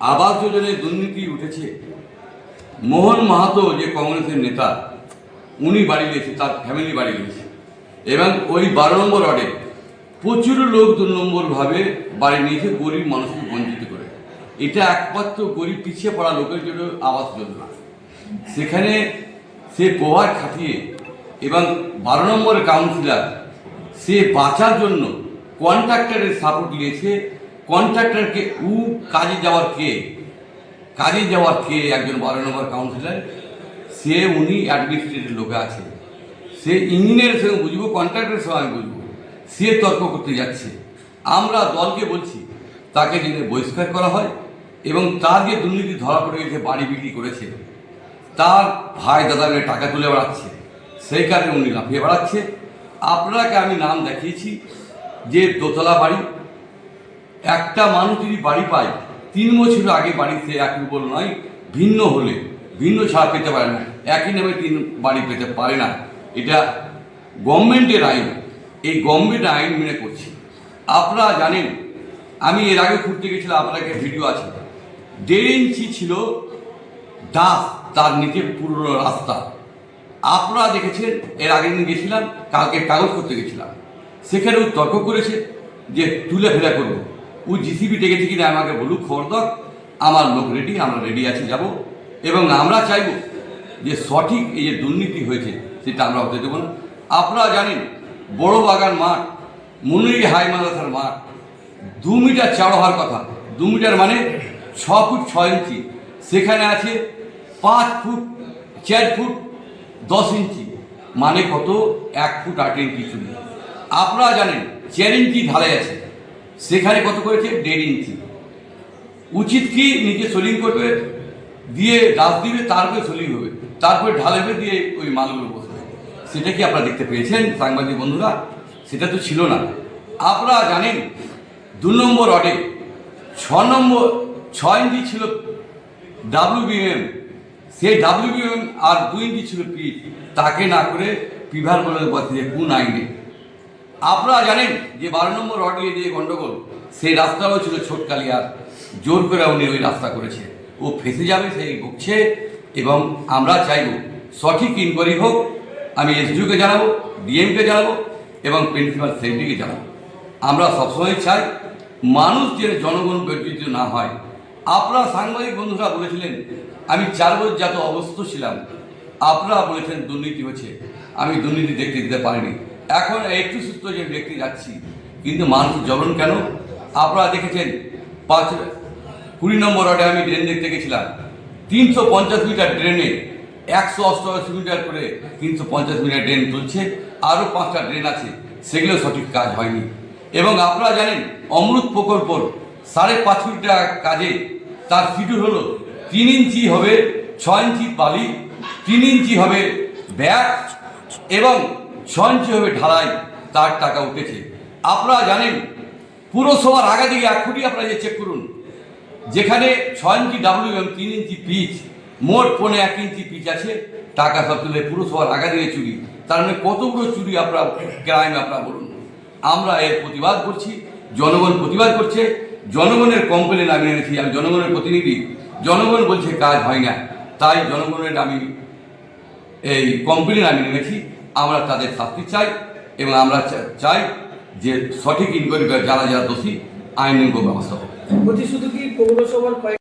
আবাস যোজনায় দুর্নীতি উঠেছে। মোহন মাহাতো যে কংগ্রেসের নেতা, উনি বাড়ি গিয়েছে, তার ফ্যামিলি বাড়ি গিয়েছে। এবং ওই বারো নম্বর ওয়ার্ডে প্রচুর লোক দু নম্বরভাবে বাড়ি নিয়েছে, গরিব মানুষকে বঞ্চিত করে। এটা একমাত্র গরিব পিছিয়ে পড়া লোকের জন্য আবাস যোজনা। সেখানে সে প্রভার খাটিয়ে এবং বারো নম্বর কাউন্সিলার সে বাঁচার জন্য কন্ট্রাক্টরের সাপোর্ট নিয়েছে কন্ট্রাক্টরকে, উ কাজে যাওয়ার কে? কাজে যাওয়ার কে? একজন বারো নম্বর কাউন্সিলর সে উনি অ্যাডমিনিস্ট্রেটিভ লোকে আছে। সে ইঞ্জিনিয়ারের সঙ্গে বুঝব কন্ট্রাক্টরের সঙ্গে আমি বুঝব। সে তর্ক করতে যাচ্ছে। আমরা দলকে বলছি, তাকে যেন বহিষ্কার করা হয় এবং তার যে দুর্নীতি ধরা পড়ে গেছে, বাড়ি বিক্রি করেছে, তার ভাই দাদা টাকা তুলে বেড়াচ্ছে, সেই কারণে উনি লাফিয়ে বেড়াচ্ছে। আপনাকে আমি নাম দেখিয়েছি, যে দোতলা বাড়ি একটা মানুষ যদি বাড়ি পায়, তিন বছর আগে বাড়িতে এক রূপল নয়, ভিন্ন হলে, ভিন্ন ছাড় পেতে পারে না, একই নামে তিন বাড়ি পেতে পারে না। এটা গভর্নমেন্টের আইন, এই গভর্নমেন্ট আইন মেনে করছি। আপনারা জানেন, আমি এর আগে ঘুরতে গেছিলাম আপনাকে ভিডিও আছে। দেড় ইঞ্চি ছিল দাস, তার নিচে পুরনো রাস্তা। আপনারা দেখেছেন, এর আগে দিন গেছিলাম, কালকে কাগজ করতে গেছিলাম। সেখানে তর্ক করেছে যে তুলে ফেরা করব। ও জিসিবি ডেকেছে কিনা আমাকে বলুক, খবর আমার লোক রেডি আমরা রেডি আছি, যাব। এবং আমরা চাইব যে সঠিক এই যে দুর্নীতি হয়েছে, সেটা আমরা হতে দেবো না। আপনারা জানেন, বড় বাগান মাঠ মুনিরি হাই মাদ্রাসার মাঠ, দু মিটার চড়া হওয়ার কথা। দু মিটার মানে ছ ফুট ছ ইঞ্চি। সেখানে আছে পাঁচ ফুট, চার ফুট, দশ ইঞ্চি। মানে কত? এক ফুট আট ইঞ্চি চুরি আপনারা জানেন, চার ইঞ্চি ঢালাই আছে। সেখানে কত করেছে? দেড় ইঞ্চি। উচিত কি নিচে সোলিং করবে? দিয়ে গাছ দিবে, তারপরে সোলিং হবে। তারপরে ঢালাবে দিয়ে ওই মালগুলো বসবে সেটা কি আপনারা দেখতে পেয়েছেন, সাংবাদিক বন্ধুরা? সেটা তো ছিল না। আপনারা জানেন, দু নম্বর অডে ছ নম্বর, ছ ইঞ্চি ছিল ডাব্লিউবিএম সেই ডাব্লিউবিএম আর দুই ইঞ্চি ছিল পিচ তাকে না করে পিভার বলে বসে কোন আইনে। আপনারা জানেন যে বারো নম্বর রড নিয়ে যে গন্ডগোল, সেই রাস্তাও ছিল ছোটকালিয়ার জোর করে উনি ওই রাস্তা করেছে। ও ফেঁসে যাবে, সেই বকছে এবং আমরা চাইব সঠিক ইনকোয়ারি হোক, আমি এসডিওকে জানাব ডিএমকে জানাব এবং প্রিন্সিপাল সেক্রেটারিকে জানাব। আমরা সবসময় চাই মানুষ যেন জনগণ বর্জিত না হয়। আপনারা সাংবাদিক বন্ধুরা বলেছিলেন, আমি চার বছর যাতে অবস্থ ছিলাম। আপনারা বলেছেন, দুর্নীতি হচ্ছে। আমি দুর্নীতি দেখতে দিতে পারিনি। এখন একটু সুস্থ যে দেখতে যাচ্ছি, কিন্তু মানুষ জ্বলন কেন? আপনারা দেখেছেন, পাঁচ, কুড়ি নম্বর ওয়ার্ডে আমি ড্রেন দেখতে গেছিলাম। তিনশো পঞ্চাশ মিটার ড্রেনে একশো অষ্টআশি মিটার করে তিনশো পঞ্চাশ মিটার ড্রেন তুলছে আরও পাঁচটা ড্রেন আছে, সেগুলো সঠিক কাজ হয়নি। এবং আপনারা জানেন অমৃত প্রকল্পর সাড়ে পাঁচ কোটি টাকা কাজে, তার শিডিউল হলো তিন ইঞ্চি হবে ছ ইঞ্চি বালি, তিন ইঞ্চি হবে ব্যাগ এবং হবে ঢালাই তার টাকা উঠেছে। আপনারা জানেন, পুরসভার আগে দিকে এক কোটি আপনারা যে চেক করুন। যেখানে ছ ইঞ্চি ডাব্লিউ এম তিন ইঞ্চি পিচ, মোট পনে এক ইঞ্চি পিচ আছে, টাকা সব তুলে পুরসভার আগা দিয়ে চুরি। তার মানে কতগুলো চুরি আপনারা, ক্রাইম আপনারা বলুন। আমরা এর প্রতিবাদ করছি, জনগণ প্রতিবাদ করছে, জনগণের কমপ্লেন আমি এনেছি, আমি জনগণের প্রতিনিধি। জনগণ বলছে কাজ হয় না, তাই জনগণের আমি এই কমপ্লেন আমি এনেছি। আমরা তাদের শাস্তি চাই এবং আমরা চাই যে সঠিক ইনকোয়ারি যারা যারা দোষী আইনগত ব্যবস্থা শুধু কি পৌরসভার